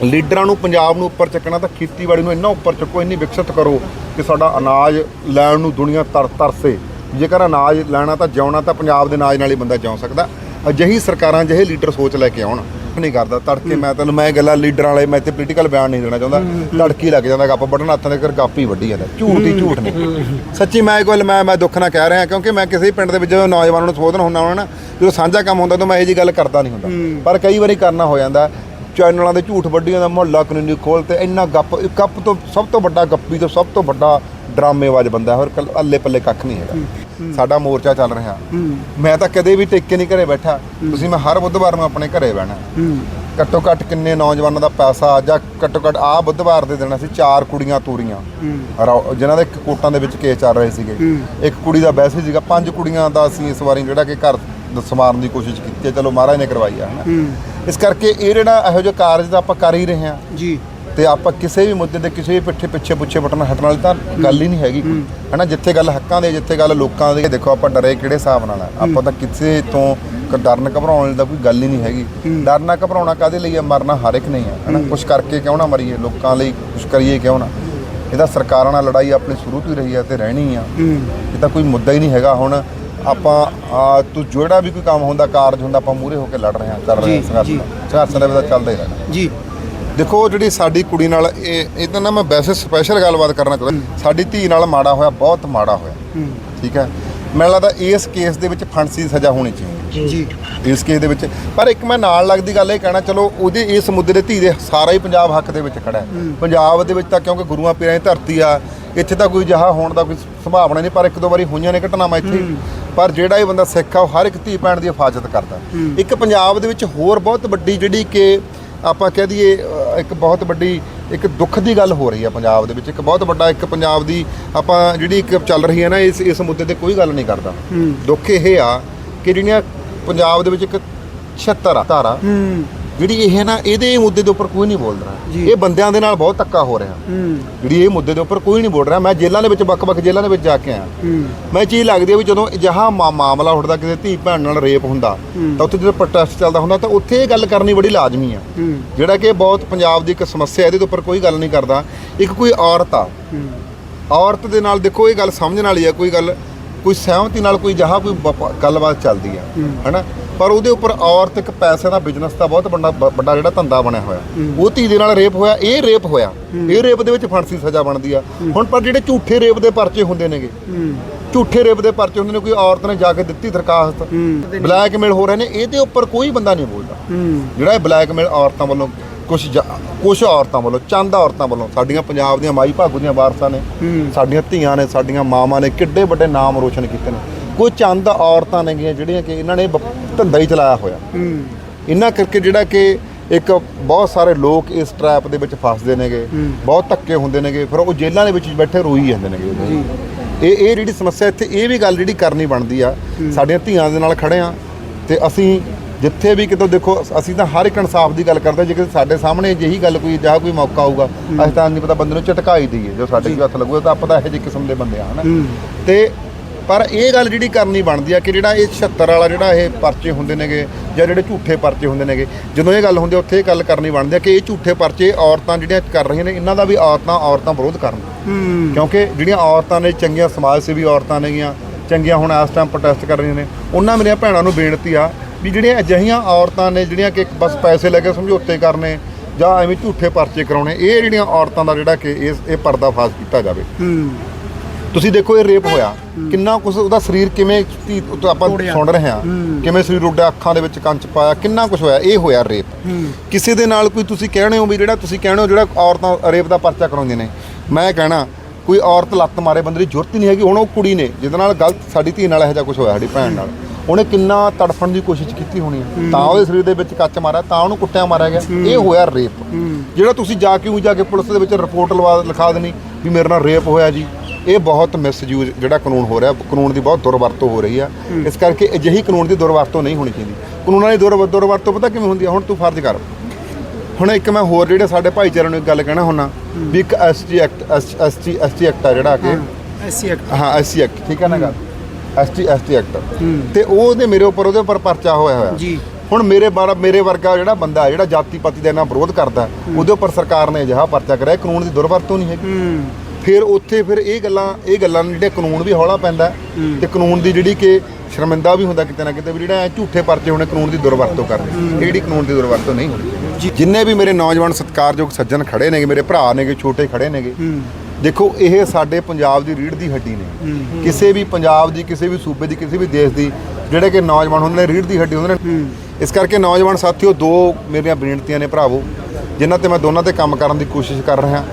ਲੀਡਰਾਂ ਨੂੰ ਪੰਜਾਬ ਨੂੰ ਉੱਪਰ ਚੱਕਣਾ ਤਾਂ ਖੇਤੀਬਾੜੀ ਨੂੰ ਇੰਨਾ ਉੱਪਰ ਚੱਕੋ ਇੰਨੀ ਵਿਕਸਿਤ ਕਰੋ ਕਿ ਸਾਡਾ ਅਨਾਜ ਲੈਣ ਨੂੰ ਦੁਨੀਆ ਤਰ ਤਰਸੇ। ਜੇਕਰ ਅਨਾਜ ਲੈਣਾ ਤਾਂ ਜਿਉਣਾ ਤਾਂ ਪੰਜਾਬ ਦੇ ਅਨਾਜ ਨਾਲ ਹੀ ਬੰਦਾ ਜਿਉ ਸਕਦਾ। ਅਜਿਹੀ ਸਰਕਾਰਾਂ ਜਿਹੇ ਲੀਡਰ ਸੋਚ ਲੈ ਕੇ ਆਉਣ। ਨਹੀਂ ਕਰਦਾ, ਤੜਕੇ ਮੈਂ ਤੈਨੂੰ ਮੈਂ ਗੱਲਾਂ ਲੀਡਰਾਂ ਵਾਲੇ, ਮੈਂ ਇੱਥੇ ਪੋਲੀਟੀਕਲ ਬਿਆਨ ਨਹੀਂ ਦੇਣਾ ਚਾਹੁੰਦਾ, ਤੜਕੀ ਲੱਗ ਜਾਂਦਾ ਗੱਪ ਵੱਢਣ, ਹੱਥਾਂ ਦੇ ਕਰ ਗੱਪ ਹੀ ਵੱਢੀ ਜਾਂਦਾ, ਝੂਠ ਦੀ ਝੂਠ ਨਹੀਂ। ਸੱਚੀ ਮੈਂ ਇਹ ਗੱਲ, ਮੈਂ ਮੈਂ ਦੁੱਖ ਨਾਲ ਕਹਿ ਰਿਹਾ, ਕਿਉਂਕਿ ਮੈਂ ਕਿਸੇ ਪਿੰਡ ਦੇ ਵਿੱਚ ਜਦੋਂ ਨੌਜਵਾਨਾਂ ਨੂੰ ਸੰਬੋਧਨ ਹੁੰਦਾ ਹੁੰਦਾ ਨਾ, ਜਦੋਂ ਸਾਂਝਾ ਕੰਮ ਹੁੰਦਾ ਤਾਂ ਮੈਂ ਇਹ ਜੀ ਗੱਲ ਕਰਦਾ ਨਹੀਂ ਹੁੰਦਾ। ਪਰ ਕਈ ਵਾਰੀ ਕਰਨਾ ਹੋ ਜਾਂਦਾ, ਚੈਨਲਾਂ ਦੇ ਝੂਠ ਵੱਡੀਆਂ ਦਾ ਮੁਹੱਲਾ ਕਾਨੂੰਨੀ ਖੋਲ ਤੇ ਇੰਨਾ ਗੱਪ ਗੱਪ ਤੋਂ ਸਭ ਤੋਂ ਵੱਡਾ, ਗੱਪੀ ਤੋਂ ਸਭ ਤੋਂ ਵੱਡਾ ਡਰਾਮੇਵਾਜ਼ ਬੰਦਾ ਹੋਰ ਅੱਲੇ ਪੱਲੇ ਕੱਖ ਨਹੀਂ ਹੈਗਾ। ਸਾਡਾ ਮੋਰਚਾ ਚੱਲ ਰਿਹਾ। ਮੈਂ ਤਾਂ ਕਦੇ ਵੀ ਟਿੱਕੇ ਨਹੀਂ ਘਰੇ ਬੈਠਾ। ਤੁਸੀਂ ਮੈਂ ਹਰ ਬੁੱਧਵਾਰ ਨੂੰ ਆਪਣੇ ਘਰੇ ਬਹਿਣਾ। ਘੱਟੋ ਘੱਟ ਕਿੰਨੇ ਨੌਜਵਾਨਾਂ ਦਾ ਪੈਸਾ ਜਾਂ ਘੱਟੋ ਘੱਟ ਆ ਬੁੱਧਵਾਰ ਦੇ ਦਿਨ ਅਸੀਂ ਚਾਰ ਕੁੜੀਆਂ ਤੋਰੀਆਂ। ਜਿਨ੍ਹਾਂ ਦੇ ਕੋਟਾਂ ਦੇ ਵਿੱਚ ਕੇਸ ਚੱਲ ਰਹੇ ਸੀਗੇ। ਇੱਕ ਕੁੜੀ ਦਾ ਵੈਸੇ ਸੀਗਾ। ਪੰਜ ਕੁੜੀਆਂ ਦਾ ਅਸੀਂ ਇਸ ਵਾਰੀ ਜਿਹੜਾ ਕਿ ਘਰ ਸਮਾਰਨ ਦੀ ਕੋਸ਼ਿਸ਼ ਕੀਤੀ ਚਲੋ ਮਹਾਰਾਜ ਨੇ ਕਰਵਾਈ ਆ ਇਸ ਕਰਕੇ ਇਹ ਜਿਹੜਾ ਇਹੋ ਜਿਹਾ ਕਾਰਜ ਤਾਂ ਆਪਾਂ ਕਰ ਹੀ ਰਹੇ ਹਾਂ। ਜੀ। ਤੇ ਆਪਾਂ ਕਿਸੇ ਵੀ ਮੁੱਦੇ ਤੇ ਕਿਸੇ ਵੀ ਪਿੱਛੇ ਪਿੱਛੇ ਪੁੱਛੇ ਬਟਨ ਹਟਣ ਵਾਲੀ ਤਾਂ ਗੱਲ ਹੀ ਨਹੀਂ ਹੈਗੀ। ਹਨਾ ਜਿੱਥੇ ਗੱਲ ਹੱਕਾਂ ਦੇ ਜਿੱਥੇ ਗੱਲ ਲੋਕਾਂ ਦੀ ਦੇਖੋ ਆਪਾਂ ਡਰੇ ਕਿਹੜੇ ਹਿਸਾਬ ਨਾਲ ਆ। ਆਪਾਂ ਤਾਂ ਕਿਸੇ ਤੋਂ ਡਰਨ ਘਬਰਾਉਣ ਤਾਂ ਕੋਈ ਗੱਲ ਹੀ ਨਹੀਂ ਹੈਗੀ। ਡਰਨਾ ਘਬਰਾਉਣਾ ਕਾਦੇ ਲਈ ਆ? ਮਰਨਾ ਹਰ ਇੱਕ ਨਹੀਂ ਆ। ਹਨਾ ਕੁਝ ਕਰਕੇ ਕਿਉਂ ਨਾ ਮਰੀਏ? ਲੋਕਾਂ ਲਈ ਕੁਝ ਕਰੀਏ ਕਿਉਂ ਨਾ? ਇਹਦਾ ਸਰਕਾਰਾਂ ਨਾਲ ਲੜਾਈ ਆਪਣੀ ਸ਼ੁਰੂ ਤੋਂ ਹੀ ਰਹੀ ਆ ਤੇ ਰਹਿਣੀ ਆ। ਇਹ ਤਾਂ ਕੋਈ ਮੁੱਦਾ ਹੀ ਨਹੀਂ ਹੈਗਾ। ਹੁਣ ਆਪਾਂ ਆ, ਤੂੰ ਜਿਹੜਾ ਵੀ ਕੋਈ ਕੰਮ ਹੁੰਦਾ ਕਾਰਜ ਹੁੰਦਾ ਆਪਾਂ ਮੂਰੇ ਹੋ ਕੇ ਲੜ ਰਹੇ ਹਾਂ ਕਰ ਰਹੇ ਹਾਂ ਸੰਘਰਸ਼। ਸੰਘਰਸ਼ ਦਾ ਵੀ ਤਾਂ ਚੱਲਦਾ ਹੀ ਰਹਿਣਾ। ਜੀ। ਦੇਖੋ ਜਿਹੜੀ ਸਾਡੀ ਕੁੜੀ ਨਾਲ ਇਹ ਇਹ ਤਾਂ ਨਾ ਮੈਂ ਵੈਸੇ ਸਪੈਸ਼ਲ ਗੱਲਬਾਤ ਕਰਨਾ ਚਾਹੁੰਦਾ। ਸਾਡੀ ਧੀ ਨਾਲ ਮਾੜਾ ਹੋਇਆ ਬਹੁਤ ਮਾੜਾ ਹੋਇਆ। ਠੀਕ ਹੈ? ਮੈਨੂੰ ਲੱਗਦਾ ਇਸ ਕੇਸ ਦੇ ਵਿੱਚ ਫਾਂਸੀ ਦੀ ਸਜ਼ਾ ਹੋਣੀ ਚਾਹੀਦੀ ਜੀ। ਇਸ ਕੇਸ ਦੇ ਵਿੱਚ। ਪਰ ਇੱਕ ਮੈਂ ਨਾਲ ਲੱਗਦੀ ਗੱਲ ਇਹ ਕਹਿਣਾ ਚਲੋ ਉਹਦੇ ਇਸ ਮੁੱਦੇ ਦੇ ਧੀ ਦੇ ਸਾਰਾ ਹੀ ਪੰਜਾਬ ਹੱਕ ਦੇ ਵਿੱਚ ਖੜਾ ਹੈ। ਪੰਜਾਬ ਦੇ ਵਿੱਚ ਤਾਂ ਕਿਉਂਕਿ ਗੁਰੂਆਂ ਪੀਰਾਂ ਦੀ ਧਰਤੀ ਆ ਇੱਥੇ ਤਾਂ ਕੋਈ ਜਹਾ ਹੋਣ ਦਾ ਕੋਈ ਸੰਭਾਵਨਾ ਨਹੀਂ ਪਰ ਇੱਕ ਦੋ ਵਾਰੀ ਹੋਈਆਂ ਨੇ ਘਟਨਾਵਾਂ ਇੱਥੇ। ਪਰ ਜਿਹੜਾ ਇਹ ਬੰਦਾ ਸਿੱਖ ਆ ਉਹ ਹਰ ਇੱਕ ਧੀ ਭੈਣ ਦੀ ਹਿਫਾਜ਼ਤ ਕਰਦਾ। ਇੱਕ ਪੰਜਾਬ ਦੇ ਵਿੱਚ ਹੋਰ ਬਹੁਤ ਵੱਡੀ ਜਿਹੜੀ ਕਿ ਆਪਾਂ ਕਹਿ ਦਈਏ ਇੱਕ ਬਹੁਤ ਵੱਡੀ ਇੱਕ ਦੁੱਖ ਦੀ ਗੱਲ ਹੋ ਰਹੀ ਹੈ ਪੰਜਾਬ ਦੇ ਵਿੱਚ। ਇੱਕ ਬਹੁਤ ਵੱਡਾ ਇੱਕ ਪੰਜਾਬ ਦੀ ਆਪਾਂ ਜਿਹੜੀ ਇੱਕ ਚੱਲ ਰਹੀ ਹੈ ਨਾ ਇਸ ਇਸ ਮੁੱਦੇ ਤੇ ਕੋਈ ਗੱਲ ਨਹੀਂ ਕਰਦਾ। ਦੁੱਖ ਇਹ ਆ ਕਿ ਜਿਹੜੀਆਂ ਪੰਜਾਬ ਦੇ ਵਿੱਚ ਇੱਕ 76 ਆ ਧਾਰਾ ਹੂੰ। ਜਿਹੜੀ ਇਹ ਨਾ ਇਹਦੇ ਮੁੱਦੇ ਦੇ ਉੱਪਰ ਕੋਈ ਨਹੀਂ ਬੋਲ ਰਿਹਾ। ਇਹ ਬੰਦਿਆਂ ਦੇ ਨਾਲ ਬਹੁਤ ਧੱਕਾ ਹੋ ਰਿਹਾ। ਜਿਹੜੀ ਇਹ ਮੁੱਦੇ ਦੇ ਉੱਪਰ ਕੋਈ ਨਹੀਂ ਬੋਲ ਰਿਹਾ। ਮੈਂ ਜੇਲ੍ਹਾਂ ਦੇ ਵਿੱਚ ਵੱਖ-ਵੱਖ ਜੇਲ੍ਹਾਂ ਦੇ ਵਿੱਚ ਜਾ ਕੇ ਆਇਆ। ਮੈਂ ਚੀਜ਼ ਲੱਗਦੀ ਹੈ ਵੀ ਜਦੋਂ ਜਹਾਂ ਮਾਮਲਾ ਉੱਠਦਾ ਕਿਸੇ ਧੀ ਭੈਣ ਨਾਲ ਰੇਪ ਹੁੰਦਾ ਤਾਂ ਉੱਥੇ ਜਦੋਂ ਪ੍ਰੋਟੈਸਟ ਚੱਲਦਾ ਹੁੰਦਾ ਤਾਂ ਉੱਥੇ ਇਹ ਗੱਲ ਕਰਨੀ ਬੜੀ ਲਾਜ਼ਮੀ ਆ। ਜਿਹੜਾ ਕਿ ਬਹੁਤ ਪੰਜਾਬ ਦੀ ਇੱਕ ਸਮੱਸਿਆ ਇਹਦੇ ਉੱਪਰ ਕੋਈ ਗੱਲ ਨਹੀਂ ਕਰਦਾ। ਇੱਕ ਕੋਈ ਔਰਤ ਆ। ਔਰਤ ਦੇ ਨਾਲ ਦੇਖੋ ਇਹ ਗੱਲ ਸਮਝਣ ਵਾਲੀ ਆ ਕੋਈ ਗੱਲ ਕੋਈ ਸਹਿਮਤੀ ਨਾਲ ਕੋਈ ਜਹਾਂ ਕੋਈ ਗੱਲਬਾਤ ਚੱਲਦੀ ਆ। ਹੈਨਾ? ਪਰ ਉਹਦੇ ਉੱਪਰ ਔਰਤ ਇੱਕ ਪੈਸੇ ਦਾ ਬਿਜ਼ਨਸ ਦਾ ਬਹੁਤ ਵੱਡਾ ਵੱਡਾ ਜਿਹੜਾ ਧੰਦਾ ਬਣਿਆ ਹੋਇਆ। ਉਹ ਧੀ ਦੇ ਨਾਲ ਰੇਪ ਹੋਇਆ, ਇਹ ਰੇਪ ਹੋਇਆ। ਇਹ ਰੇਪ ਦੇ ਵਿੱਚ ਫਾਂਸੀ ਸਜ਼ਾ ਬਣਦੀ ਆ। ਹੁਣ ਪਰ ਜਿਹੜੇ ਝੂਠੇ ਰੇਪ ਦੇ ਪਰਚੇ ਹੁੰਦੇ ਨੇਗੇ, ਝੂਠੇ ਰੇਪ ਦੇ ਪਰਚੇ ਹੁੰਦੇ ਨੇ, ਕੋਈ ਔਰਤ ਨੇ ਜਾ ਕੇ ਦਿੱਤੀ ਦਰਖਾਸਤ ਬਲੈਕਮੇਲ ਹੋ ਰਹੇ ਨੇ, ਇਹਦੇ ਉੱਪਰ ਕੋਈ ਬੰਦਾ ਨਹੀਂ ਬੋਲਦਾ। ਜਿਹੜਾ ਇਹ ਬਲੈਕਮੇਲ ਔਰਤਾਂ ਵੱਲੋਂ ਕੁਝ ਕੁਝ ਔਰਤਾਂ ਵੱਲੋਂ, ਚੰਦ ਔਰਤਾਂ ਵੱਲੋਂ, ਸਾਡੀਆਂ ਪੰਜਾਬ ਦੀਆਂ ਮਾਈ ਭਾਗੂ ਦੀਆਂ ਵਾਰਸਾਂ ਨੇ, ਸਾਡੀਆਂ ਧੀਆਂ ਨੇ, ਸਾਡੀਆਂ ਮਾਵਾਂ ਨੇ, ਕਿੱਡੇ ਵੱਡੇ ਨਾਮ ਰੋਸ਼ਨ ਕੀਤੇ ਨੇ। ਕੋਈ ਚੰਦ ਔਰਤਾਂ ਨੇਗੀਆਂ ਜਿਹੜੀਆਂ ਕਿ ਇਹਨਾਂ ਨੇ ਧੰਦਾ ਹੀ ਚਲਾਇਆ ਹੋਇਆ। ਹੂੰ। ਇਹਨਾਂ ਕਰਕੇ ਜਿਹੜਾ ਕਿ ਇੱਕ ਬਹੁਤ ਸਾਰੇ ਲੋਕ ਇਸ ਟ੍ਰੈਪ ਦੇ ਵਿੱਚ ਫਸਦੇ ਨੇਗੇ ਬਹੁਤ ਧੱਕੇ ਹੁੰਦੇ ਨੇਗੇ ਫਿਰ ਉਹ ਜੇਲ੍ਹਾਂ ਦੇ ਵਿੱਚ ਬੈਠੇ ਰੋਈ ਜਾਂਦੇ ਨੇਗੇ। ਇਹ ਇਹ ਜਿਹੜੀ ਸਮੱਸਿਆ ਇੱਥੇ ਇਹ ਵੀ ਗੱਲ ਜਿਹੜੀ ਕਰਨੀ ਬਣਦੀ ਆ ਸਾਡੀਆਂ ਧੀਆਂ ਦੇ ਨਾਲ ਖੜੇ ਆ ਤੇ ਅਸੀਂ ਜਿੱਥੇ ਵੀ ਕਿਤੋਂ ਦੇਖੋ ਅਸੀਂ ਤਾਂ ਹਰ ਇੱਕ ਇਨਸਾਫ ਦੀ ਗੱਲ ਕਰਦੇ ਹਾਂ। ਜੇ ਕਿਤੇ ਸਾਡੇ ਸਾਹਮਣੇ ਜਿਹੀ ਗੱਲ ਕੋਈ ਜਾਂ ਕੋਈ ਮੌਕਾ ਆਊਗਾ ਅਸੀਂ ਤਾਂ ਨਹੀਂ ਪਤਾ ਬੰਦੇ ਨੂੰ ਝਟਕਾਈ ਦਈਏ ਜੋ ਸਾਡੇ ਕੀ ਹੱਥ ਲੱਗੂਗਾ ਤਾਂ ਆਪਾਂ ਤਾਂ ਇਹੋ ਜਿਹੇ ਕਿਸਮ ਦੇ ਬੰਦੇ ਆ ਹਨਾ। ਤੇ ਪਰ ਇਹ ਗੱਲ ਜਿਹੜੀ ਕਰਨੀ ਬਣਦੀ ਆ ਕਿ ਜਿਹੜਾ ਇਹ 76 ਵਾਲਾ ਜਿਹੜਾ ਇਹ ਪਰਚੇ ਹੁੰਦੇ ਨੇਗੇ ਜਾਂ ਜਿਹੜੇ ਝੂਠੇ ਪਰਚੇ ਹੁੰਦੇ ਨੇਗੇ ਜਦੋਂ ਇਹ ਗੱਲ ਹੁੰਦੀ ਉੱਥੇ ਇਹ ਗੱਲ ਕਰਨੀ ਬਣਦੀ ਆ ਕਿ ਇਹ ਝੂਠੇ ਪਰਚੇ ਔਰਤਾਂ ਜਿਹੜੀਆਂ ਕਰ ਰਹੀਆਂ ਨੇ ਇਹਨਾਂ ਦਾ ਵੀ ਔਰਤਾਂ ਔਰਤਾਂ ਵਿਰੋਧ ਕਰਨ। ਹੂੰ। ਕਿਉਂਕਿ ਜਿਹੜੀਆਂ ਔਰਤਾਂ ਨੇ ਚੰਗੀਆਂ ਸਮਾਜ ਸੇਵੀ ਔਰਤਾਂ ਨੇਗੀਆਂ ਚੰਗੀਆਂ ਹੁਣ ਇਸ ਟਾਈਮ ਪ੍ਰੋਟੈਸਟ ਕਰ ਰਹੀਆਂ ਨੇ ਉਹਨਾਂ ਮੇਰੀਆਂ ਭੈਣਾਂ ਨੂੰ ਬੇਨਤੀ ਆ ਵੀ ਜਿਹੜੀਆਂ ਅਜਿਹੀਆਂ ਔਰਤਾਂ ਨੇ ਜਿਹੜੀਆਂ ਕਿ ਬਸ ਪੈਸੇ ਲੈ ਕੇ ਸਮਝੌਤੇ ਕਰਨੇ ਜਾਂ ਐਵੇਂ ਝੂਠੇ ਪਰਚੇ ਕਰਾਉਣੇ ਇਹ ਜਿਹੜੀਆਂ ਔਰਤਾਂ ਦਾ ਜਿਹੜਾ ਕਿ ਇਸ ਇਹ ਪਰਦਾਫਾਸ਼ ਕੀਤਾ ਜਾਵੇ। ਹੂੰ। ਤੁਸੀਂ ਦੇਖੋ ਇਹ ਰੇਪ ਹੋਇਆ। ਕਿੰਨਾ ਕੁਝ ਉਹਦਾ ਸਰੀਰ ਕਿਵੇਂ ਉਹ ਆਪਾਂ। ਸੁਣ ਰਹੇ ਹਾਂ। ਕਿਵੇਂ ਸਰੀਰ ਉੱਡਿਆ ਅੱਖਾਂ ਦੇ ਵਿੱਚ ਕੰਚ ਪਾਇਆ ਕਿੰਨਾ ਕੁਝ ਹੋਇਆ ਇਹ ਹੋਇਆ ਰੇਪ। ਕਿਸੇ ਦੇ ਨਾਲ ਕੋਈ ਤੁਸੀਂ ਕਹਿਣੇ ਹੋ ਵੀ ਜਿਹੜਾ ਤੁਸੀਂ ਕਹਿਣੇ ਹੋ ਜਿਹੜਾ ਔਰਤਾਂ ਰੇਪ ਦਾ ਪਰਚਾ ਕਰਾਉਂਦੀਆਂ ਨੇ। ਮੈਂ ਕਹਿਣਾ ਕੋਈ ਔਰਤ ਲੱਤ ਮਾਰੇ ਬੰਦੇ ਦੀ ਜ਼ਰੂਰਤ ਹੀ ਨਹੀਂ ਹੈਗੀ ਹੁਣ ਉਹ ਕੁੜੀ ਨੇ ਜਿਹਦੇ ਨਾਲ ਗਲਤ ਸਾਡੀ ਧੀ ਨਾਲ ਇਹੋ ਜਿਹਾ ਕੁਝ ਹੋਇਆ ਸਾਡੀ ਭੈਣ ਨਾਲ। ਉਹਨੇ ਕਿੰਨਾ ਤੜਫਣ ਦੀ ਕੋਸ਼ਿਸ਼ ਕੀਤੀ ਹੋਣੀ ਤਾਂ ਉਹਦੇ ਸਰੀਰ ਦੇ ਵਿੱਚ ਕੱਚ ਮਾਰਿਆ ਤਾਂ ਉਹਨੂੰ ਕੁੱਟਿਆ ਮਾਰਿਆ ਗਿਆ। ਇਹ ਹੋਇਆ ਰੇਪ। ਜਿਹੜਾ ਤੁਸੀਂ ਜਾ ਕੇ ਉਹ ਜਾ ਕੇ ਪੁਲਿਸ ਦੇ ਵਿੱਚ ਰਿਪੋਰਟ ਲਵਾ ਲਿਖਾ ਦੇਣੀ ਵੀ ਮੇਰੇ ਨਾਲ ਰੇਪ ਹੋਇਆ ਜੀ। ਇਹ ਬਹੁਤ ਮਿਸਯੂਜ਼ ਜਿਹੜਾ ਕਾਨੂੰਨ ਹੋ ਰਿਹਾ ਕਾਨੂੰਨ ਦੀ ਬਹੁਤ ਦੁਰਵਰਤੋਂ ਹੋ ਰਹੀ ਆ। ਇਸ ਕਰਕੇ ਅਜਿਹੀ ਕਾਨੂੰਨ ਦੀ ਦੁਰਵਰਤੋਂ ਨਹੀਂ ਹੋਣੀ ਚਾਹੀਦੀ। ਕਾਨੂੰਨਾਂ ਦੀ ਦੁਰ ਦੁਰਵਰਤੋਂ ਪਤਾ ਕਿਵੇਂ ਹੁੰਦੀ ਆ? ਹੁਣ ਤੂੰ ਫਰਜ਼ ਕਰ। ਹੁਣ ਇੱਕ ਮੈਂ ਹੋਰ ਜਿਹੜੇ ਸਾਡੇ ਭਾਈਚਾਰੇ ਨੂੰ ਇੱਕ ਗੱਲ ਕਹਿਣਾ ਹੁੰਨਾ ਵੀ ਇੱਕ ST act ST ST act ਆ ਜਿਹੜਾ ਕਿ ਐਸੀ ਐਕਟ ਹਾਂ ਐਸਟੀ ਐਕਟ ਠੀਕ ਹੈ ਨਾ ਗੱਲ? ਐਸਟੀ ਐਸਟੀ ਐਕਟ ਤੇ ਉਹਦੇ ਮੇਰੇ ਉੱਪਰ ਉਹਦੇ ਉੱਪਰ ਪਰਚਾ ਹੋਇਆ ਹੋਇਆ। ਜੀ। ਹੁਣ ਮੇਰੇ ਬਾਰਾ ਮੇਰੇ ਵਰਗਾ ਜਿਹੜਾ ਬੰਦਾ ਜਿਹੜਾ ਜਾਤੀ ਪਾਤੀ ਦਾ ਇਹਨਾਂ ਵਿਰੋਧ ਕਰਦਾ ਉਹਦੇ ਉੱਪਰ ਸਰਕਾਰ ਨੇ ਅਜਿਹਾ ਪਰਚਾ ਕਰਿਆ ਕਾਨੂੰਨ ਦੀ ਦੁਰਵਰਤੋਂ ਨਹੀਂ ਹੈਗੀ। ਫਿਰ ਉੱਥੇ ਫਿਰ ਇਹ ਗੱਲਾਂ ਇਹ ਗੱਲਾਂ ਨੂੰ ਜਿਹੜੇ ਕਾਨੂੰਨ ਵੀ ਹੌਲਾ ਪੈਂਦਾ ਤੇ ਕਾਨੂੰਨ ਦੀ ਜਿਹੜੀ ਕਿ ਸ਼ਰਮਿੰਦਾ ਵੀ ਹੁੰਦਾ ਕਿਤੇ ਨਾ ਕਿਤੇ ਵੀ ਜਿਹੜਾ ਝੂਠੇ ਪਰਚੇ ਹੋਣੇ ਕਾਨੂੰਨ ਦੀ ਦੁਰਵਰਤੋਂ ਇਹ ਜਿਹੜੀ ਕਾਨੂੰਨ ਦੀ ਦੁਰਵਰਤੋਂ ਨਹੀਂ ਹੋਣੀ ਜਿੰਨੇ ਵੀ ਮੇਰੇ ਨੌਜਵਾਨ ਸਤਿਕਾਰਯੋਗ ਸੱਜਣ ਖੜੇ ਨੇਗੇ ਮੇਰੇ ਭਰਾ ਨੇਗੇ ਛੋਟੇ ਖੜੇ ਨੇਗੇ ਦੇਖੋ ਇਹ ਸਾਡੇ ਪੰਜਾਬ ਦੀ ਰੀੜ ਦੀ ਹੱਡੀ ਨੇ। ਕਿਸੇ ਵੀ ਪੰਜਾਬ ਦੀ ਕਿਸੇ ਵੀ ਸੂਬੇ ਦੀ ਕਿਸੇ ਵੀ ਦੇਸ਼ ਦੀ ਜਿਹੜੇ ਕਿ ਨੌਜਵਾਨ ਹੁੰਦੇ ਨੇ ਰੀੜ ਦੀ ਹੱਡੀ ਹੁੰਦੇ ਨੇ ਇਸ ਕਰਕੇ ਨੌਜਵਾਨ ਸਾਥੀਓ ਦੋ ਮੇਰੀਆਂ ਬੇਨਤੀਆਂ ਨੇ ਭਰਾਵੋ ਜਿਨ੍ਹਾਂ ਤੇ ਮੈਂ ਦੋਨਾਂ ਤੇ ਕੰਮ ਕਰਨ ਦੀ ਕੋਸ਼ਿਸ਼ ਕਰ ਰਿਹਾ।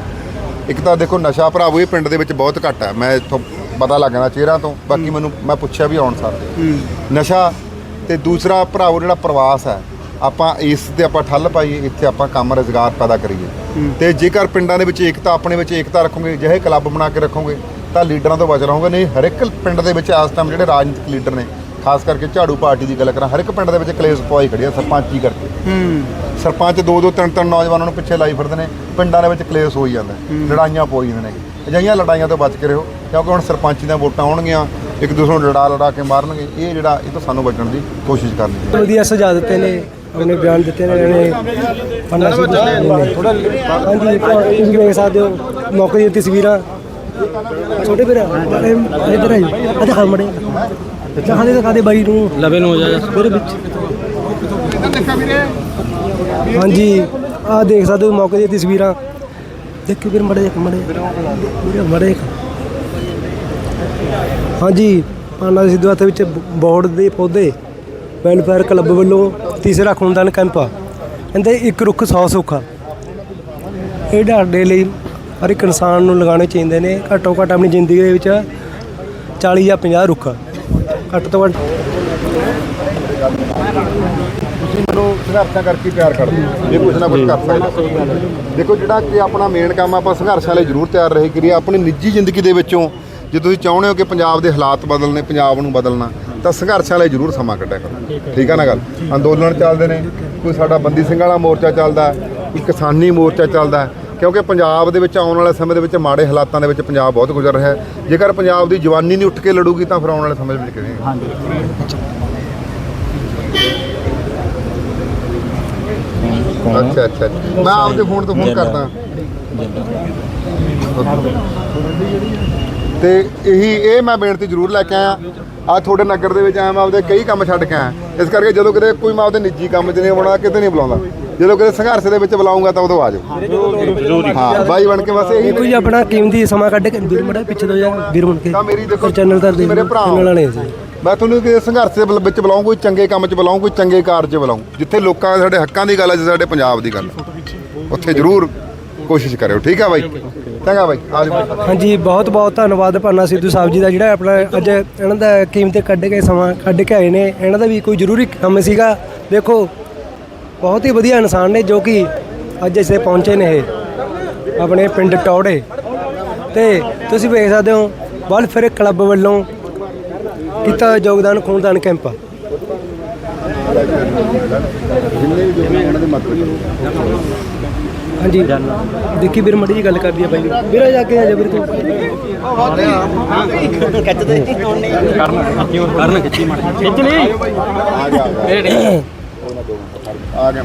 ਇੱਕ ਤਾਂ ਦੇਖੋ ਨਸ਼ਾ ਭਰਾਵੋ ਇਹ ਪਿੰਡ ਦੇ ਵਿੱਚ ਬਹੁਤ ਘੱਟ ਹੈ। ਮੈਂ ਇੱਥੋਂ ਪਤਾ ਲੱਗਣਾ ਚਿਹਰਾ ਤੋਂ ਬਾਕੀ ਮੈਨੂੰ ਮੈਂ ਪੁੱਛਿਆ ਵੀ ਆਉਣ ਸਾਰ। ਨਸ਼ਾ ਤੇ ਦੂਸਰਾ ਭਰਾਵੋ ਜਿਹੜਾ ਪ੍ਰਵਾਸ ਹੈ ਆਪਾਂ ਇਸ ਤੇ ਆਪਾਂ ਠੱਲ ਪਾਈਏ ਇੱਥੇ ਆਪਾਂ ਕੰਮ ਰੋਜ਼ਗਾਰ ਪੈਦਾ ਕਰੀਏ। ਤੇ ਜੇਕਰ ਪਿੰਡਾਂ ਦੇ ਵਿੱਚ ਏਕਤਾ ਆਪਣੇ ਵਿੱਚ ਏਕਤਾ ਰੱਖੋਗੇ ਜਿਹੇ ਕਲੱਬ ਬਣਾ ਕੇ ਰੱਖੋਗੇ ਤਾਂ ਲੀਡਰਾਂ ਤੋਂ ਬਚ ਰਹੋਗੇ। ਨਹੀਂ ਹਰ ਇੱਕ ਪਿੰਡ ਦੇ ਵਿੱਚ ਇਸ ਟਾਈਮ ਜਿਹੜੇ ਰਾਜਨੀਤਿਕ ਲੀਡਰ ਨੇ ਖਾਸ ਕਰਕੇ ਝਾੜੂ ਪਾਰਟੀ ਦੀ ਗੱਲ ਕਰਾਂ, ਹਰ ਇੱਕ ਪਿੰਡ ਦੇ ਵਿੱਚ ਕਲੇਸ਼ ਪਵਾਈ ਖੜੀ ਆ ਸਰਪੰਚੀ ਕਰਕੇ। ਹੂੰ ਸਰਪੰਚ ਦੋ ਦੋ, ਤਿੰਨ ਤਿੰਨ ਨੌਜਵਾਨਾਂ ਨੂੰ ਪਿੱਛੇ ਲਾਈ ਫਿਰਦੇ ਨੇ, ਪਿੰਡਾਂ ਦੇ ਵਿੱਚ ਕਲੇਸ਼ ਹੋਈ ਜਾਂਦਾ ਹੈ। ਲੜਾਈਆਂ ਪੋਈ ਜਾਂਦੇ ਨੇ। ਅਜਿਹੀਆਂ ਲੜਾਈਆਂ ਤੋਂ ਬਚ ਕੇ ਰਹੋ, ਕਿਉਂਕਿ ਹੁਣ ਸਰਪੰਚੀ ਦੀਆਂ ਵੋਟਾਂ ਆਉਣਗੀਆਂ, ਇੱਕ ਦੂਸਰੇ ਨੂੰ ਲੜਾ ਲੜਾ ਕੇ ਮਾਰਨਗੇ, ਇਹ ਜਿਹੜਾ, ਇਹ ਤੋਂ ਸਾਨੂੰ ਬਚਣ ਦੀ ਕੋਸ਼ਿਸ਼ ਕਰਨੀ ਚਾਹੀਦੀ। ਵਧੀਆ ਸਜਾ ਦਿੱਤੇ ਨੇ ਆਪਣੇ ਬਿਆਨ ਦਿੱਤੇ ਨੇ ਇਹਨੇ ਪੰਨਾ ਸਿੰਘ ਹਾਂਜੀ ਤੁਸੀਂ ਵੇਖ ਸਕਦੇ ਹੋ, ਮੌਕੇ ਦੀਆਂ ਤਸਵੀਰਾਂ। ਛੋਟੇ ਵੀਰ, ਇਹ- ਆਈ ਆ ਦਿਖਾ ਮੜੇ ਦਿਖਾ ਦੇ ਦਿਖਾ ਦੇ ਬਾਈ ਨੂੰ? ਲਵੇ ਨੂੰ ਹੋ ਜਾ ਮੇਰੇ ਵਿੱਚ। ਹਾਂਜੀ ਆ ਦੇਖ ਸਕਦੇ ਹੋ ਮੌਕੇ ਦੀਆਂ ਤਸਵੀਰਾਂ। ਦੇਖੋ ਵੀਰ ਮੜੇ ਇੱਕ ਮੜੇ ਵੀਰੇ ਮੜੇ ਇੱਕ ਹਾਂਜੀ ਪਾਨਾ ਸਿੱਧੂ ਹੱਥ ਵਿੱਚ ਬੋਰਡ ਦੇ ਪੌਦੇ। ਵੈਲਫੇਅਰ ਕਲੱਬ ਵੱਲੋਂ ਤੀਸਰਾ ਖੂਨਦਾਨ ਕੈਂਪ। ਕਹਿੰਦੇ ਇੱਕ ਰੁੱਖ 100 ਸੁੱਖਾ ਇਹ ਸਾਡੇ ਲਈ ਹਰ ਇੱਕ ਇਨਸਾਨ ਨੂੰ ਲਗਾਉਣੇ ਚਾਹੀਦੇ ਨੇ। ਘੱਟੋ ਘੱਟ ਆਪਣੀ ਜ਼ਿੰਦਗੀ ਦੇ ਵਿੱਚ 40 ਜਾਂ 50 ਰੁੱਖ। ਘੱਟ ਤੋਂ ਘੱਟ। ਨੂੰ ਸੰਘਰਸ਼ਾਂ ਕਰਕੇ ਪਿਆਰ ਤਿਆਰ ਕਰਦੇ ਜੇ ਕੁਝ ਨਾ ਕੁਝ ਕਰ ਸਕਦੇ ਦੇਖੋ, ਜਿਹੜਾ ਕਿ ਆਪਣਾ ਮੇਨ ਕੰਮ ਆਪਾਂ ਸੰਘਰਸ਼ਾਂ ਲਈ ਜ਼ਰੂਰ ਤਿਆਰ ਰਹੇ ਕਰੀਏ, ਆਪਣੀ ਨਿੱਜੀ ਜ਼ਿੰਦਗੀ ਦੇ ਵਿੱਚੋਂ ਜੇ ਤੁਸੀਂ ਚਾਹੁੰਦੇ ਹੋ ਕਿ ਪੰਜਾਬ ਦੇ ਹਾਲਾਤ ਬਦਲਨੇ ਪੰਜਾਬ ਨੂੰ ਬਦਲਣਾ, ਤਾਂ ਸੰਘਰਸ਼ਾਂ ਲਈ ਜ਼ਰੂਰ ਸਮਾਂ ਕੱਢਿਆ ਕਰੋ। ਠੀਕ ਆ ਨਾ ਗੱਲ? ਅੰਦੋਲਨ ਚੱਲਦੇ ਨੇ। ਕੋਈ ਸਾਡਾ ਬੰਦੀ ਸਿੰਘਾਂ ਵਾਲਾ ਮੋਰਚਾ ਚੱਲਦਾ, ਕੋਈ ਕਿਸਾਨੀ ਮੋਰਚਾ ਚੱਲਦਾ ਕਿਉਂਕਿ ਪੰਜਾਬ ਦੇ ਵਿੱਚ ਆਉਣ ਵਾਲੇ ਸਮੇਂ ਦੇ ਵਿੱਚ ਮਾੜੇ ਹਾਲਾਤਾਂ ਦੇ ਵਿੱਚ ਪੰਜਾਬ ਬਹੁਤ ਗੁਜ਼ਰ ਰਿਹਾ ਹੈ। ਜੇਕਰ ਪੰਜਾਬ ਦੀ ਜਵਾਨੀ ਨਹੀਂ ਉੱਠ ਕੇ ਲੜੂਗੀ ਤਾਂ ਫਿਰ ਆਉਣ ਵਾਲੇ ਸਮੇਂ ਦੇ ਵਿੱਚ ਕਿਵੇਂ? ਅੱਛਾ ਅੱਛਾ ਅੱਛਾ। ਮੈਂ ਆਪਦੇ ਫੋਨ ਤੋਂ ਫੋਨ ਕਰਦਾ। ਤੇ ਇਹੀ ਇਹ ਮੈਂ ਬੇਨਤੀ ਜ਼ਰੂਰ ਲੈ ਕੇ ਆਇਆ। ਆ ਤੁਹਾਡੇ ਨਗਰ ਦੇ ਵਿੱਚ ਆਇਆ ਮੈਂ ਆਪਦੇ ਕਈ ਕੰਮ ਛੱਡ ਕੇ ਆਇਆ। ਇਸ ਕਰਕੇ ਜਦੋਂ ਕਿਤੇ ਕੋਈ ਮੈਂ ਆਪਦੇ ਨਿੱਜੀ ਕੰਮ 'ਚ ਨਹੀਂ ਆਉਣਾ ਕਿਤੇ ਨਹੀਂ ਬੁਲਾਉਂਦਾ। ਜਦੋਂ ਕਿਤੇ ਸੰਘਰਸ਼ ਦੇ ਵਿੱਚ ਬੁਲਾਉਂਗਾ ਤਾਂ ਉਦੋਂ ਆ ਜਾਓ। ਹਾਂ ਬਾਈ ਬਣ ਕੇ ਬਸ ਇਹੀ ਕੋਈ ਆਪਣਾ ਕੀਮਤੀ ਸਮਾਂ ਕੱਢ ਕੇ ਵੀਰ ਮੜਾ ਪਿੱਛੇ ਤੋਂ ਜਾ ਵੀਰ ਬਣ ਕੇ ਤਾਂ ਮੇਰੀ ਦੇਖੋ ਚੈਨਲ ਤੁਸੀਂ ਮੇਰੇ ਭਰਾ ਵਾਲੇ ਸੀ ਮੈਂ ਤੁਹਾਨੂੰ ਕਿਸੇ ਸੰਘਰਸ਼ ਦੇ ਵਿੱਚ ਬੁਲਾਉਂ ਕੋਈ ਚੰਗੇ ਕੰਮ 'ਚ ਬੁਲਾਉਂ ਕੋਈ ਚੰਗੇ ਕਾਰਜ 'ਚ ਬੁਲਾਉਂ ਜਿੱਥੇ ਲੋਕਾਂ ਦੇ ਸਾਡੇ ਹੱਕਾਂ ਦੀ ਗੱਲ ਹੈ ਸਾਡੇ ਪੰਜਾਬ ਦੀ ਗੱਲ ਹੈ। ਉੱਥੇ ਜ਼ਰੂਰ ਕੋਸ਼ਿਸ਼ ਕਰਿਓ ਠੀਕ ਆ ਬਾਈ? ਚੰਗਾ ਬਾਈ ਆ ਜਾਓ। ਹਾਂਜੀ ਬਹੁਤ ਬਹੁਤ ਧੰਨਵਾਦ ਭਾਨਾ ਸਿੱਧੂ ਸਾਹਿਬ ਜੀ ਦਾ ਜਿਹੜਾ ਆਪਣਾ ਅੱਜ ਇਹਨਾਂ ਦਾ ਕੀਮਤੇ ਕੱਢ ਕੇ ਸਮਾਂ ਕੱਢ ਕੇ ਆਏ ਨੇ। ਇਹਨਾਂ ਦਾ ਵੀ ਕੋਈ ਜ਼ਰੂਰੀ ਕੰਮ ਸੀਗਾ। ਦੇਖੋ ਬਹੁਤ ਹੀ ਵਧੀਆ ਇਨਸਾਨ ਨੇ ਜੋ ਕਿ ਅੱਜ ਇਸੇ ਪਹੁੰਚੇ ਨੇ ਇਹ ਆਪਣੇ ਪਿੰਡ ਟੌੜੇ। ਤੇ ਤੁਸੀਂ ਵੇਖ ਸਕਦੇ ਹੋ ਵੈਲਫੇਅਰ ਕਲੱਬ ਵੱਲੋਂ ਕੀਤਾ ਯੋਗਦਾਨ ਖੂਨਦਾਨ ਕੈਂਪ। ਦੇ ਹਾਂਜੀ। ਦੇਖੀ ਵੀਰ ਮੜੀ ਜੀ ਗੱਲ ਕਰਦੀ ਆ ਬਾਈ ਵੀਰਾ ਜਾ ਕੇ ਆ ਜਾ ਵੀਰ ਤੂੰ। ਆ ਗਿਆ ਆ ਗਿਆ। ਆ ਗਿਆ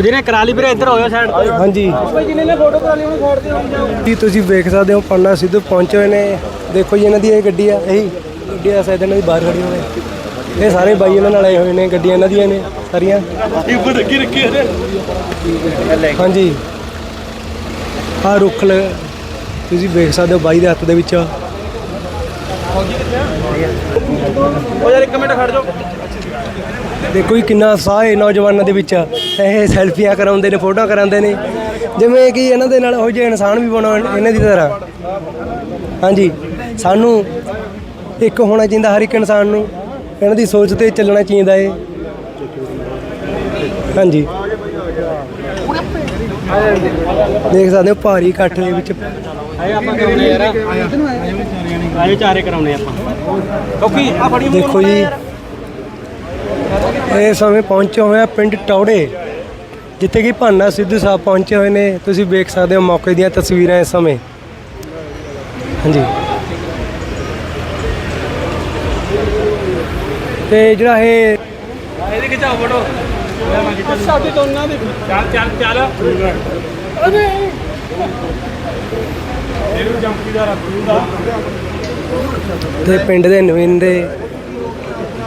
ਜਿਹਨੇ ਕਰਾ ਲਈ ਵੀਰੇ ਇੱਧਰ ਹੋਇਓ ਸਾਈਡ ਤੇ। ਹਾਂਜੀ। ਜਿਹਨੇ ਨੇ ਫੋਟੋ ਕਰਾ ਲਈ ਉਹਨੂੰ ਸਾਈਡ ਤੇ ਹੋ ਜੀ ਤੁਸੀਂ ਵੇਖ ਸਕਦੇ ਹੋ ਪੰਨਾ ਸਿੱਧੂ ਪਹੁੰਚੇ ਹੋਏ ਨੇ। ਦੇਖੋ ਜੀ ਇਹਨਾਂ ਦੀ ਇਹ ਗੱਡੀ ਆ ਇਹੀ ਗੱਡੀ ਆ ਸਾਈਡ ਇਹਨਾਂ ਦੀ ਬਾਹਰ ਖੜੀ ਹੋਵੇ। ਇਹ ਸਾਰੇ ਬਾਈ ਇਹਨਾਂ ਨਾਲ ਆਏ ਹੋਏ ਨੇ ਗੱਡੀਆਂ ਇਹਨਾਂ ਦੀਆਂ ਨੇ ਸਾਰੀਆਂ। ਹਾਂਜੀ। ਆ ਰੁੱਖ ਲ ਤੁਸੀਂ ਵੇਖ ਸਕਦੇ ਹੋ ਬਾਈ ਦੇ ਹੱਥ ਦੇ ਵਿੱਚ ਉਹ ਯਾਰ ਇੱਕ ਮਿੰਟ ਖੜ ਜਾਓ। ਦੇਖੋ ਜੀ ਕਿੰਨਾ ਸਾਹ ਹੈ ਨੌਜਵਾਨਾਂ ਦੇ ਵਿੱਚ। ਇਹ ਸੈਲਫੀਆਂ ਕਰਾਉਂਦੇ ਨੇ ਫੋਟੋਆਂ ਕਰਾਉਂਦੇ ਨੇ। ਜਿਵੇਂ ਕਿ ਇਹਨਾਂ ਦੇ ਨਾਲ ਉਹ ਜਿਹੇ ਇਨਸਾਨ ਵੀ ਬਣੋ ਇਹਨਾਂ ਦੀ ਤਰ੍ਹਾਂ। ਹਾਂਜੀ ਸਾਨੂੰ ਇੱਕ ਹੋਣਾ ਚਾਹੀਦਾ ਹਰ ਇੱਕ ਇਨਸਾਨ ਨੂੰ। ਇਹਨਾਂ ਦੀ ਸੋਚ ਤੇ ਚੱਲਣਾ ਚਾਹੀਦਾ ਏ। ਹਾਂਜੀ। ਦੇਖ ਸਕਦੇ ਹੋ ਭਾਰੀ ਇਕੱਠ ਦੇ ਵਿੱਚ। ਆਏ ਆਪਾਂ ਕਰਾਉਣੇ ਯਾਰ ਆਏ ਚਾਰੇ ਕਰਾਉਣੇ ਆਪਾਂ ਕਿਉਂਕਿ ਆ ਬੜੀ ਦੇਖੋ ਜੀ ਇਹ ਸਮੇਂ ਪਹੁੰਚੇ ਹੋਏ ਆ ਪਿੰਡ ਟੌੜੇ ਜਿੱਥੇ ਕਿ ਭਾਨਾ ਸਿੱਧੂ ਸਾਹਿਬ ਪਹੁੰਚੇ ਹੋਏ ਨੇ। ਤੁਸੀਂ ਵੇਖ ਸਕਦੇ ਹੋ ਮੌਕੇ ਦੀਆਂ ਤਸਵੀਰਾਂ ਇਸ ਸਮੇਂ। ਹਾਂਜੀ। ਤੇ ਜਿਹੜਾ ਇਹ ਇਹਦੇ ਖਿਚਾਓ ਫੋਟੋ ਸਾਡੀ ਦੋਨਾਂ ਦੀ। ਚੱਲ ਚੱਲ ਚੱਲ। ਇਹਨੂੰ ਜੰਪੀਦਾਰ ਰੱਖੂ ਦਾ ਤੇ ਪਿੰਡ ਦੇ